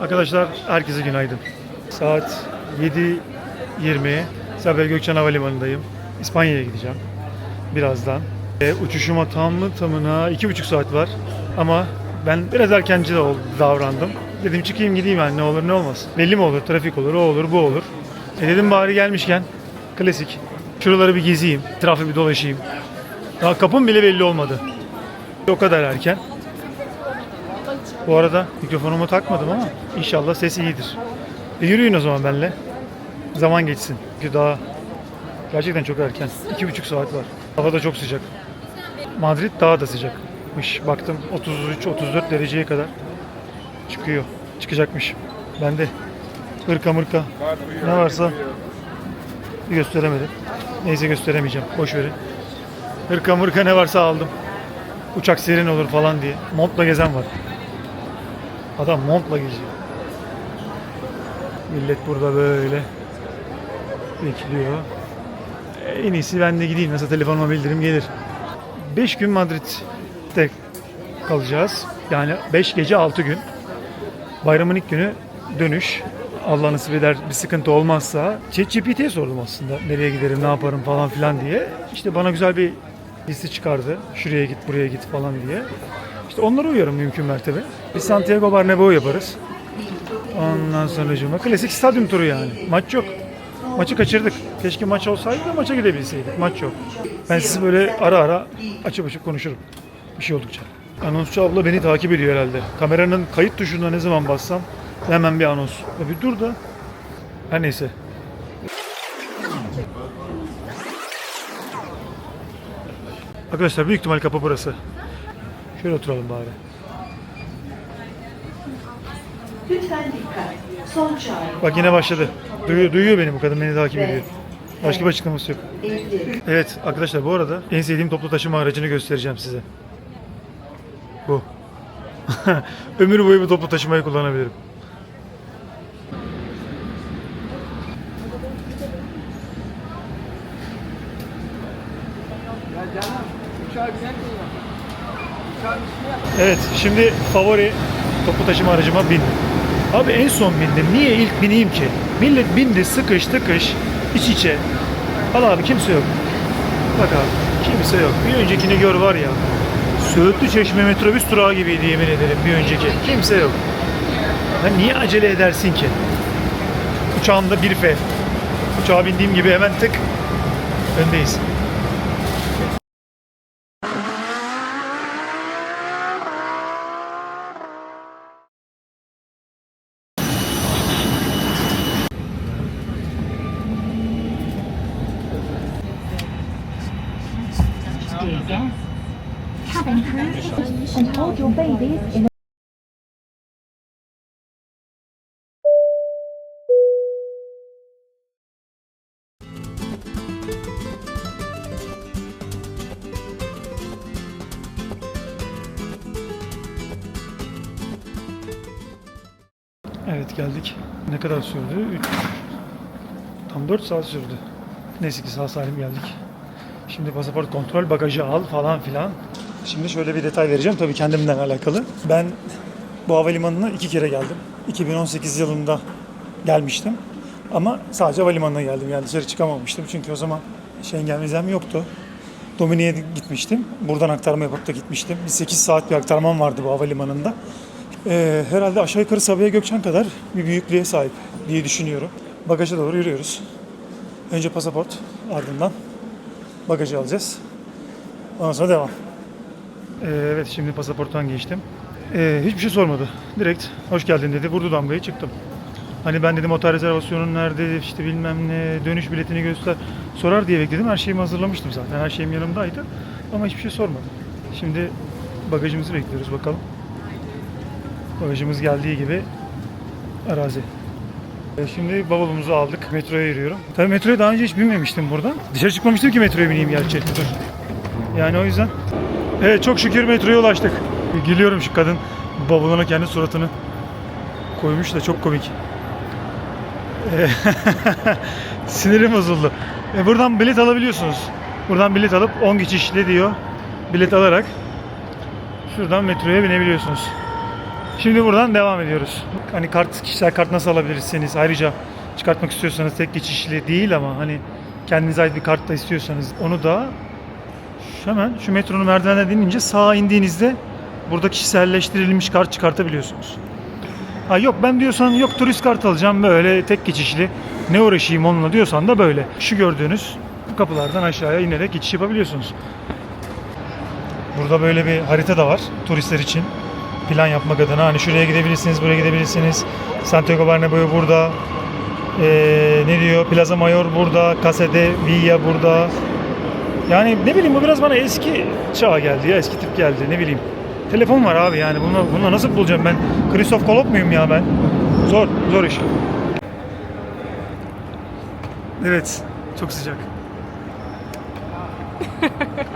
Arkadaşlar herkese günaydın. Saat 7.20. Sabiha Gökçen Havalimanı'ndayım. İspanya'ya gideceğim. Birazdan. E, uçuşuma tamı tamına iki buçuk saat var. Ama ben biraz erkenci de davrandım. Dedim çıkayım gideyim yani ne olur ne olmaz. Belli mi olur? Trafik olur, o olur, bu olur. E dedim bari gelmişken klasik. Şuraları bir gezeyim, etrafı bir dolaşayım. Daha kapım bile belli olmadı. O kadar erken. Bu arada mikrofonumu takmadım ama inşallah ses iyidir. E yürüyün o zaman benimle. Zaman geçsin. Çünkü daha gerçekten çok erken. İki buçuk saat var. Hava da çok sıcak. Madrid daha da sıcakmış. Baktım 33-34 dereceye kadar çıkıyor. Çıkacakmış. Ben de hırka mırka ne varsa gösteremedim. Neyse gösteremeyeceğim. Boş verin. Hırka mırka ne varsa aldım. Uçak serin olur falan diye. Montla gezen var. Adam montla geziyor. Millet burada böyle bekliyor. En iyisi ben de gideyim. Nasıl telefonuma bildirim gelir. 5 gün Madrid'de kalacağız. Yani 5 gece 6 gün. Bayramın ilk günü dönüş. Allah nasip eder bir sıkıntı olmazsa. ChatGPT'ye sordum aslında. Nereye giderim, ne yaparım falan filan diye. İşte bana güzel bir liste çıkardı. Şuraya git, buraya git falan diye. İşte onlara uyuyorum mümkün mertebe. Biz Santiago Bernabéu yaparız. Ondan sonra cuma. Klasik stadyum turu yani. Maç yok. Maçı kaçırdık. Keşke maç olsaydı da maça gidebilseydik. Maç yok. Ben sizi böyle ara ara açıp açıp konuşurum. Bir şey oldukça. Anonsçu abla beni takip ediyor herhalde. Kameranın kayıt tuşuna ne zaman bassam hemen bir anons. Ya bir dur da. Her neyse. Arkadaşlar büyük ihtimal kapı burası. Şöyle oturalım bari. Lütfen dikkat. Son çağrı. Bak yine başladı. Duyuyor, duyuyor beni bu kadın beni takip ediyor. Başka bir açıklaması yok. 50. Evet arkadaşlar bu arada en sevdiğim toplu taşıma aracını göstereceğim size. Bu. Ömür boyu bu toplu taşımayı kullanabilirim. Evet şimdi favori toplu taşıma aracıma bindim. Abi en son bindim. Niye ilk bineyim ki? Millet bindi sıkış tıkış iç içe. Al abi kimse yok. Bak abi kimse yok. Bir öncekini gör var ya. Söğütlü Çeşme metrobüs durağı gibiydi yemin ederim bir önceki. Kimse yok. Ya niye acele edersin ki? Uçağımda bir F. Uçağa bindiğim gibi hemen tık öndeyiz. Evet geldik. Ne kadar sürdü? Üç- Tam 4 saat sürdü. Neyse ki sağ salim geldik. Şimdi pasaport kontrol, bagajı al falan filan. Şimdi şöyle bir detay vereceğim tabii kendimden alakalı. Ben bu havalimanına iki kere geldim. 2018 yılında gelmiştim. Ama sadece havalimanına geldim. Yani dışarı çıkamamıştım. Çünkü o zaman Schengen vizem yoktu. Dominik'e gitmiştim. Buradan aktarma yapıp da gitmiştim. Bir 8 saat bir aktarmam vardı bu havalimanında. Ee, herhalde aşağı yukarı Sabiha Gökçen kadar bir büyüklüğe sahip diye düşünüyorum. Bagaja doğru yürüyoruz. Önce pasaport, ardından bagajı alacağız. Ondan sonra devam. Ee, evet şimdi pasaporttan geçtim. Ee, hiçbir şey sormadı. Direkt hoş geldin dedi. Vurdu damgayı çıktım. Hani ben dedim otel rezervasyonun nerede işte bilmem ne dönüş biletini göster. Sorar diye bekledim. Her şeyimi hazırlamıştım zaten. Her şeyim yanımdaydı. Ama hiçbir şey sormadı. Şimdi bagajımızı bekliyoruz bakalım. Bagajımız geldiği gibi arazi. E, Şimdi bavulumuzu aldık. Metroya yürüyorum. Tabii metroya daha önce hiç binmemiştim buradan. Dışarı çıkmamıştım ki metroya bineyim gerçi. Dur. Yani o yüzden. Evet çok şükür metroya ulaştık. Gülüyorum şu kadın bavuluna kendi suratını koymuş da çok komik. E, Sinirim bozuldu. E, buradan bilet alabiliyorsunuz. Buradan bilet alıp 10 geçişli diyor. Bilet alarak şuradan metroya binebiliyorsunuz. Şimdi buradan devam ediyoruz. Hani kart, kişisel kart nasıl alabilirsiniz? Ayrıca çıkartmak istiyorsanız tek geçişli değil ama hani kendinize ait bir kart da istiyorsanız onu da hemen şu metronun merdivenden inince sağa indiğinizde burada kişiselleştirilmiş kart çıkartabiliyorsunuz. Ha yok ben diyorsan yok turist kart alacağım böyle tek geçişli ne uğraşayım onunla diyorsan da böyle. Şu gördüğünüz bu kapılardan aşağıya inerek geçiş yapabiliyorsunuz. Burada böyle bir harita da var turistler için. Plan yapmak adına hani şuraya gidebilirsiniz, buraya gidebilirsiniz. Santiago Bernabéu burada. Ee, ne diyor? Plaza Mayor burada. Casa de Villa burada. Yani ne bileyim bu biraz bana eski çağa geldi ya. Eski tip geldi ne bileyim. Telefon var abi yani bunu, bunu nasıl bulacağım ben? Christoph Kolop muyum ya ben? Zor, zor iş. Evet, çok sıcak.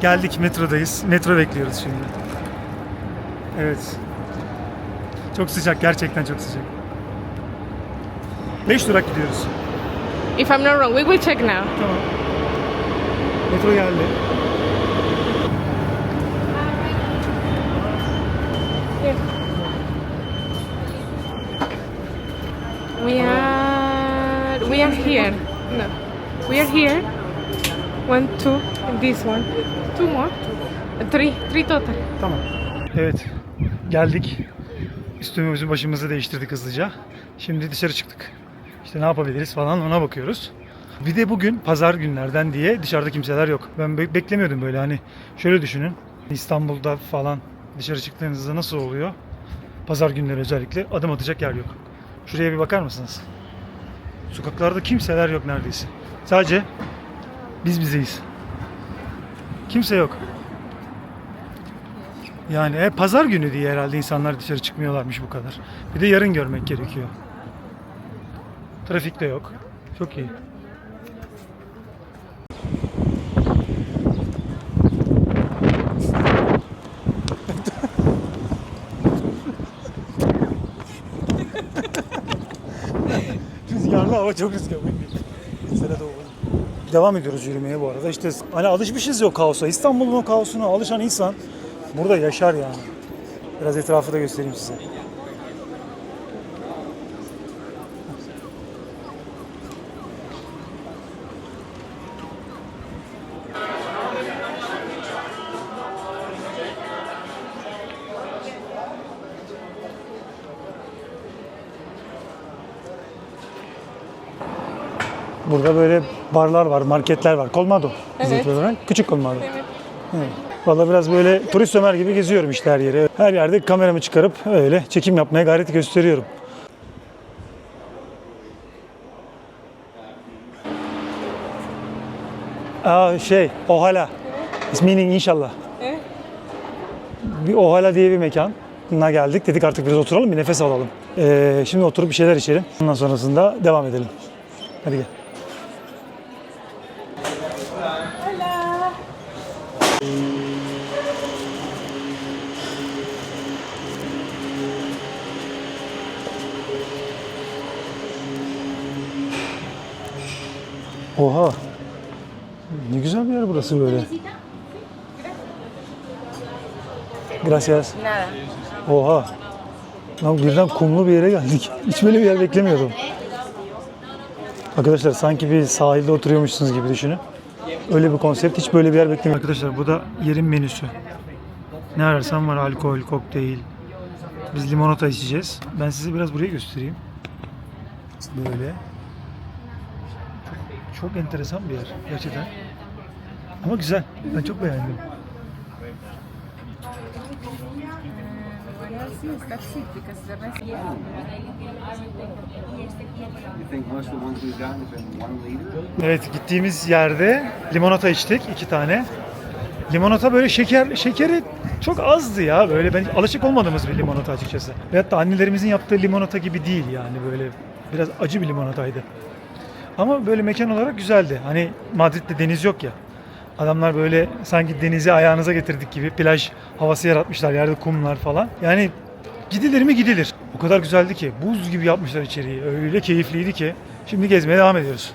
Geldik metrodayız. Metro bekliyoruz şimdi. Evet. Çok sıcak gerçekten çok sıcak. 5 durak gidiyoruz. If I'm not wrong, we will check now. Tamam. Metro geldi. We are we are here. No, we are here. One, two, this one. Two more. Three, three total. Tamam. Evet. Geldik. Üstümüzü başımızı değiştirdik hızlıca. Şimdi dışarı çıktık. İşte ne yapabiliriz falan ona bakıyoruz. Bir de bugün pazar günlerden diye dışarıda kimseler yok. Ben be- beklemiyordum böyle hani şöyle düşünün. İstanbul'da falan dışarı çıktığınızda nasıl oluyor? Pazar günleri özellikle adım atacak yer yok. Şuraya bir bakar mısınız? Sokaklarda kimseler yok neredeyse. Sadece biz bizeyiz. Kimse yok. Yani e, pazar günü diye herhalde insanlar dışarı çıkmıyorlarmış bu kadar. Bir de yarın görmek gerekiyor. Trafik de yok. Çok iyi. Rüzgarlı hava çok rüzgarlı. Devam ediyoruz yürümeye bu arada. İşte hani alışmışız yok kaosa. İstanbul'un o kaosuna alışan insan burada yaşar yani. Biraz etrafı da göstereyim size. Burada böyle barlar var, marketler var. Colmado. Evet. olarak. Küçük Colmado. Evet. Evet. Valla biraz böyle turist ömer gibi geziyorum işte her yere. Her yerde kameramı çıkarıp öyle çekim yapmaya gayret gösteriyorum. Aa şey, Ohala. Meaning inşallah. Evet. Bir Ohala diye bir mekan. Buna geldik. Dedik artık biraz oturalım bir nefes alalım. Ee, şimdi oturup bir şeyler içelim. Ondan sonrasında devam edelim. Hadi gel. Oha. Ne güzel bir yer burası böyle. Gracias. Oha. Lan birden kumlu bir yere geldik. Hiç böyle bir yer beklemiyordum. Arkadaşlar sanki bir sahilde oturuyormuşsunuz gibi düşünün. Öyle bir konsept hiç böyle bir yer beklemiyorum. Arkadaşlar bu da yerin menüsü. Ne ararsan var alkol, kokteyl. Biz limonata içeceğiz. Ben size biraz burayı göstereyim. Böyle. Çok, enteresan bir yer gerçekten. Ama güzel. Ben çok beğendim. Evet gittiğimiz yerde limonata içtik iki tane. Limonata böyle şeker şekeri çok azdı ya böyle ben alışık olmadığımız bir limonata açıkçası. Veyahut da annelerimizin yaptığı limonata gibi değil yani böyle biraz acı bir limonataydı. Ama böyle mekan olarak güzeldi. Hani Madrid'de deniz yok ya. Adamlar böyle sanki denizi ayağınıza getirdik gibi plaj havası yaratmışlar. Yerde kumlar falan. Yani gidilir mi gidilir. O kadar güzeldi ki. Buz gibi yapmışlar içeriği. Öyle keyifliydi ki. Şimdi gezmeye devam ediyoruz.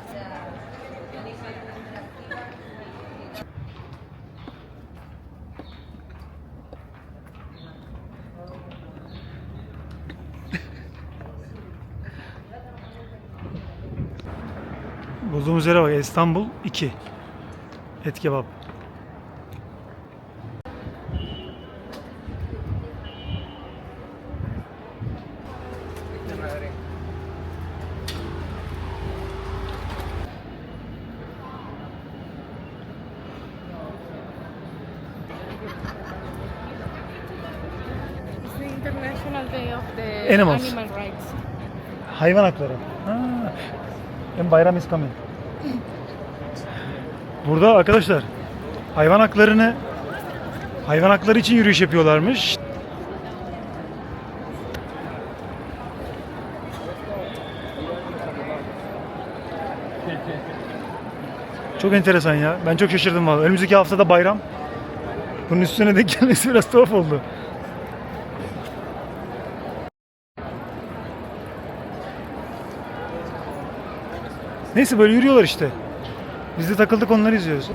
Bulduğumuz yere bak İstanbul 2. Et kebap. International Day of the Animals. Animal Rights. Hayvan hakları. Ha. En bayram is coming. Burada arkadaşlar hayvan haklarını hayvan hakları için yürüyüş yapıyorlarmış. Çok enteresan ya. Ben çok şaşırdım vallahi. Önümüzdeki haftada bayram. Bunun üstüne de gelmesi biraz tuhaf oldu. Neyse böyle yürüyorlar işte. Biz de takıldık onları izliyoruz.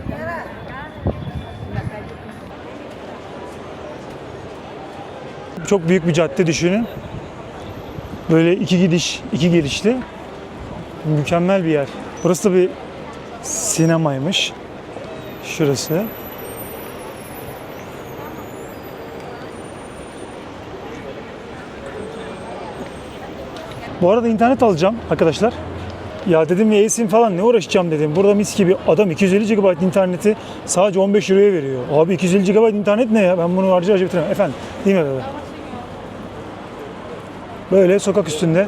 Çok büyük bir cadde düşünün. Böyle iki gidiş, iki gelişli. Mükemmel bir yer. Burası da bir sinemaymış. Şurası. Bu arada internet alacağım arkadaşlar. Ya dedim ya eSIM falan ne uğraşacağım dedim. Burada mis gibi adam 250 GB interneti sadece 15 euroya veriyor. Abi 250 GB internet ne ya? Ben bunu harcı harcı bitiremem. Efendim değil mi bebe? Böyle sokak üstünde.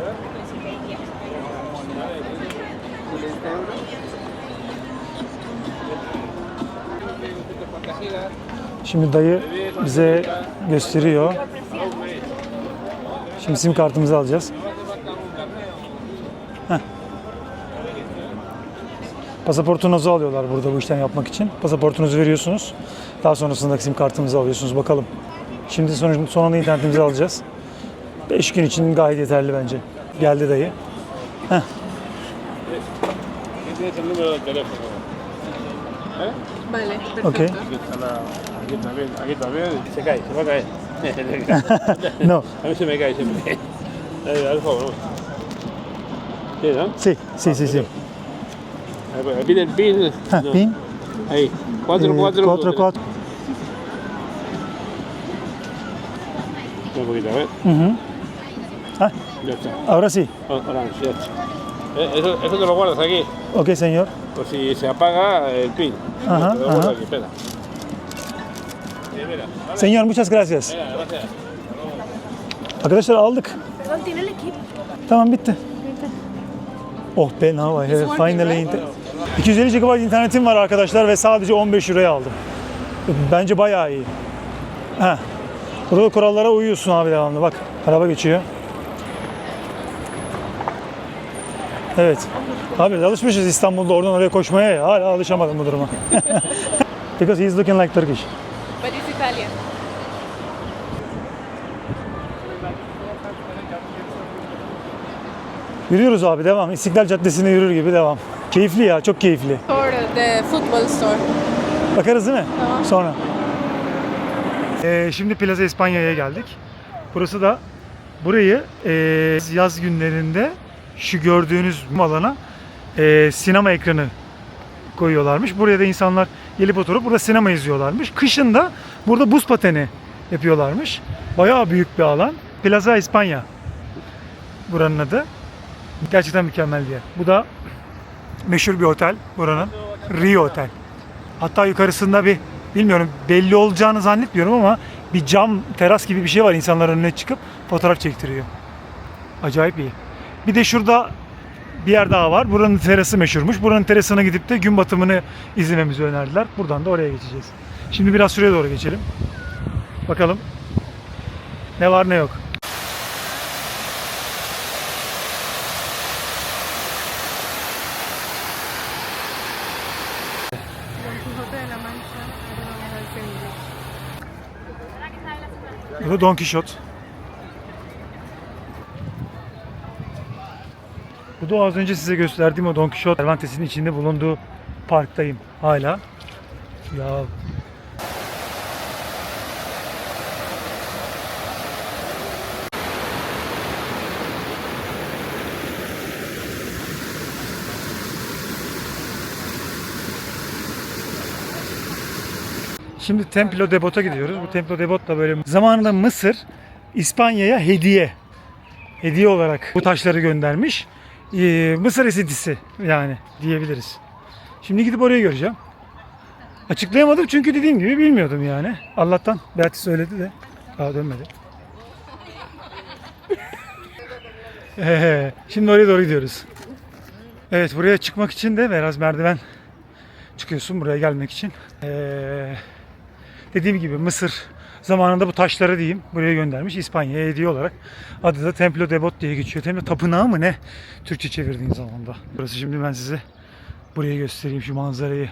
Şimdi dayı bize gösteriyor. Şimdi sim kartımızı alacağız. Pasaportunuzu alıyorlar burada bu işlem yapmak için. Pasaportunuzu veriyorsunuz. Daha sonrasında sim kartınızı alıyorsunuz. Bakalım. Şimdi son, sonunda internetimizi alacağız. 5 gün için gayet yeterli bence. Geldi dayı. Teléfono. Vale, perfecto. Okey. Aquí también, aquí también. Se cae, se va a caer. No. A mí se me cae por favor. Sí, ¿no? Si, si, si, si. Pide el pin. No. pin. Ahí. 4, 4, 4, 4. Un poquito, a ver. Hı hı. Ya está. Ahora sí. Ahora, ya está. Eh, Eso, eso te lo guardas aquí. Ok señor. Por si se apaga el pin. Ajá, Te lo guardas ajá. aquí, espera. Sí, mira. Vale, Señor muchas gracias. venga, gracias. Arkadaşlar aldık. Perdón, ¿tiene el equipo? Tamam bitti. Oh be now I have finally right? İnter- 250 GB internetim var arkadaşlar ve sadece 15 euroya aldım. Bence bayağı iyi. Heh. Burada kurallara uyuyorsun abi devamlı. Bak araba geçiyor. Evet. Abi alışmışız İstanbul'da oradan oraya koşmaya ya. Hala alışamadım bu duruma. Because he's looking like Turkish. But it's Italian. Yürüyoruz abi devam. İstiklal Caddesi'ne yürür gibi devam. Keyifli ya çok keyifli. Or the football store. Bakarız değil mi? Tamam. Sonra. Ee, şimdi Plaza İspanya'ya geldik. Burası da burayı e, yaz günlerinde şu gördüğünüz alana e, sinema ekranı koyuyorlarmış. Buraya da insanlar gelip oturup burada sinema izliyorlarmış. Kışın da burada buz pateni yapıyorlarmış. Bayağı büyük bir alan. Plaza İspanya buranın adı. Gerçekten mükemmel bir yer. Bu da meşhur bir otel buranın. Rio Otel. Hatta yukarısında bir bilmiyorum belli olacağını zannetmiyorum ama bir cam teras gibi bir şey var insanların önüne çıkıp fotoğraf çektiriyor. Acayip iyi. Bir de şurada bir yer daha var. Buranın terası meşhurmuş. Buranın terasına gidip de gün batımını izlememizi önerdiler. Buradan da oraya geçeceğiz. Şimdi biraz şuraya doğru geçelim. Bakalım ne var ne yok. Bu Don Quixote. Bu da az önce size gösterdiğim o Don Quixote Cervantes'in içinde bulunduğu parktayım hala. Ya Şimdi Templo de Bot'a gidiyoruz. Bu Templo de Bot da böyle zamanında Mısır İspanya'ya hediye hediye olarak bu taşları göndermiş. Ee, Mısır esintisi yani diyebiliriz. Şimdi gidip orayı göreceğim. Açıklayamadım çünkü dediğim gibi bilmiyordum yani. Allah'tan Beatrice söyledi de. Aa dönmedi. Ee, şimdi oraya doğru gidiyoruz. Evet buraya çıkmak için de biraz merdiven çıkıyorsun buraya gelmek için. Ee, dediğim gibi Mısır zamanında bu taşları diyeyim buraya göndermiş İspanya'ya hediye olarak. Adı da Templo de Bot diye geçiyor. Templo tapınağı mı ne? Türkçe çevirdiğin zaman da. Burası şimdi ben size burayı göstereyim şu manzarayı.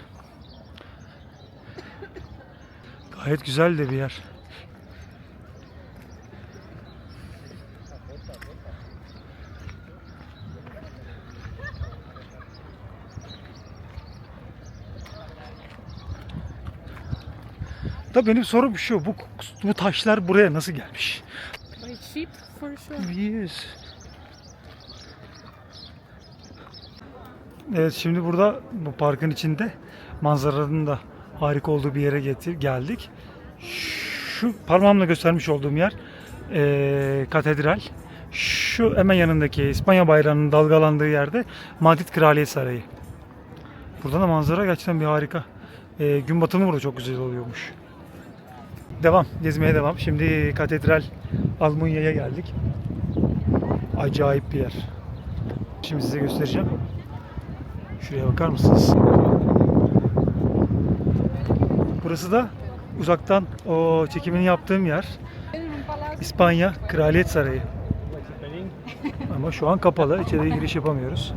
Gayet güzel de bir yer. Da benim sorum şu, bu, bu taşlar buraya nasıl gelmiş? By ship for sure. Yes. Evet şimdi burada bu parkın içinde manzaranın da harika olduğu bir yere getir, geldik. Şu parmağımla göstermiş olduğum yer eee, katedral. Şu hemen yanındaki İspanya bayrağının dalgalandığı yerde Madrid Kraliyet Sarayı. Burada da manzara gerçekten bir harika. Eee, gün batımı burada çok güzel oluyormuş. Devam, gezmeye devam. Şimdi Katedral Almunya'ya geldik. Acayip bir yer. Şimdi size göstereceğim. Şuraya bakar mısınız? Burası da uzaktan o çekimini yaptığım yer. İspanya Kraliyet Sarayı. Ama şu an kapalı. İçeriye giriş yapamıyoruz.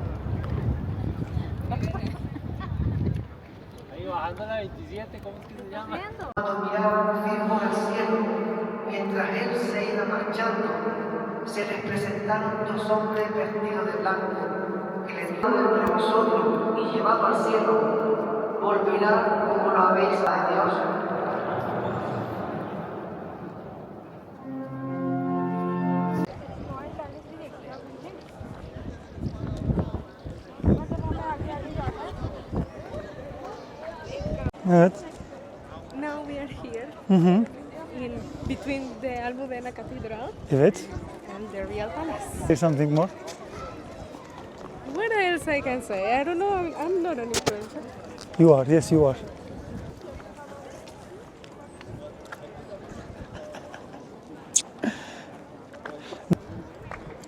Bajando la 27, ¿cómo es que se llama? Cuando miraban fijo al cielo, mientras él se iba marchando, se les presentaron dos hombres vestidos de blanco, que les dijeron entre vosotros y llevado al cielo, volverá como lo habéis a Dios. The Almudena Cathedral Evet. and the Real Palace. Say something more. What else I can say? I don't know. I'm, I'm not an influencer. You are. Yes, you are.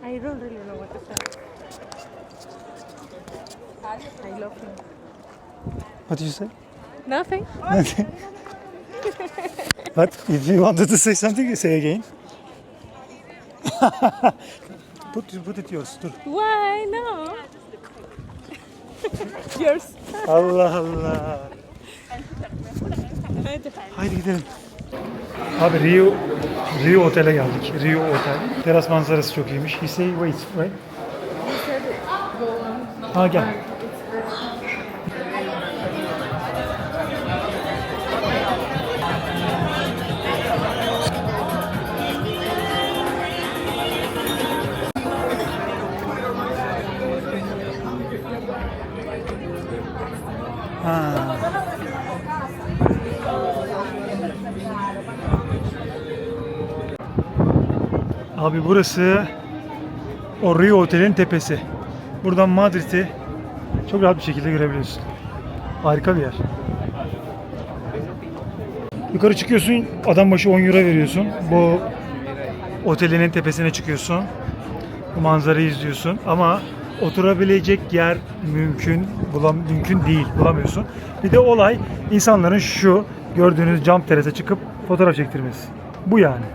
I don't really know what to say. I love him. What did you say? Nothing. Nothing. But if you wanted to say something, you say again. put, put it yours. Dur. Why no? Yours. Allah Allah. Haydi gidelim. Abi Rio Rio Otel'e geldik. Rio Otel. Teras manzarası çok iyiymiş. He say wait, right? Ha gel. Ha. Abi burası o Rio Otel'in tepesi. Buradan Madrid'i çok rahat bir şekilde görebiliyorsun. Harika bir yer. Yukarı çıkıyorsun, adam başı 10 euro veriyorsun. Bu otelinin tepesine çıkıyorsun. Bu manzarayı izliyorsun ama oturabilecek yer mümkün bulam mümkün değil bulamıyorsun. Bir de olay insanların şu gördüğünüz cam terasa çıkıp fotoğraf çektirmesi. Bu yani.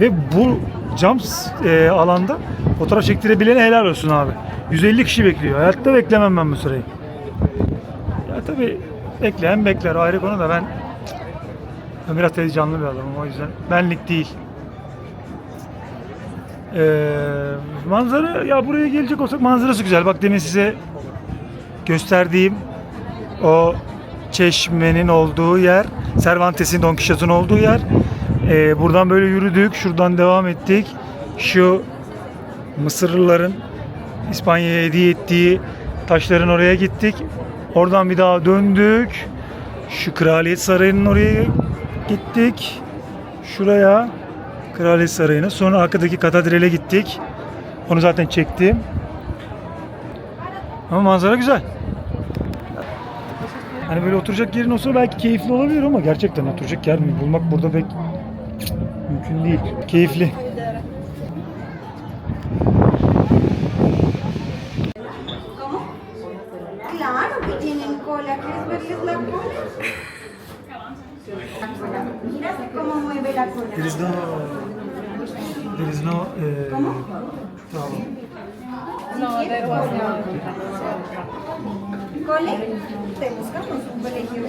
Ve bu cam e, alanda fotoğraf çektirebilene helal olsun abi. 150 kişi bekliyor. Hayatta beklemem ben bu süreyi. Ya tabi bekleyen bekler ayrı konu da ben ben biraz heyecanlı bir adamım o yüzden. Benlik değil. Ee, manzara ya buraya gelecek olsak manzarası güzel. Bak demin size gösterdiğim o çeşmenin olduğu yer, Cervantes'in Don Quixote'un olduğu yer. Ee, buradan böyle yürüdük, şuradan devam ettik. Şu Mısırlıların İspanya'ya hediye ettiği taşların oraya gittik. Oradan bir daha döndük. Şu Kraliyet Sarayı'nın oraya gittik. Şuraya Kraliyet Sarayı'na. Sonra arkadaki katedrale gittik. Onu zaten çektim. Ama manzara güzel. Hani böyle oturacak yerin olsa belki keyifli olabilir ama gerçekten oturacak yer mi bulmak burada pek mümkün değil. Keyifli. Claro que tienen cola. ¿Quieres verles la cola? Mira cómo mueve la cola. There is no there is no eh, problem. Cole, te buscamos un colegio.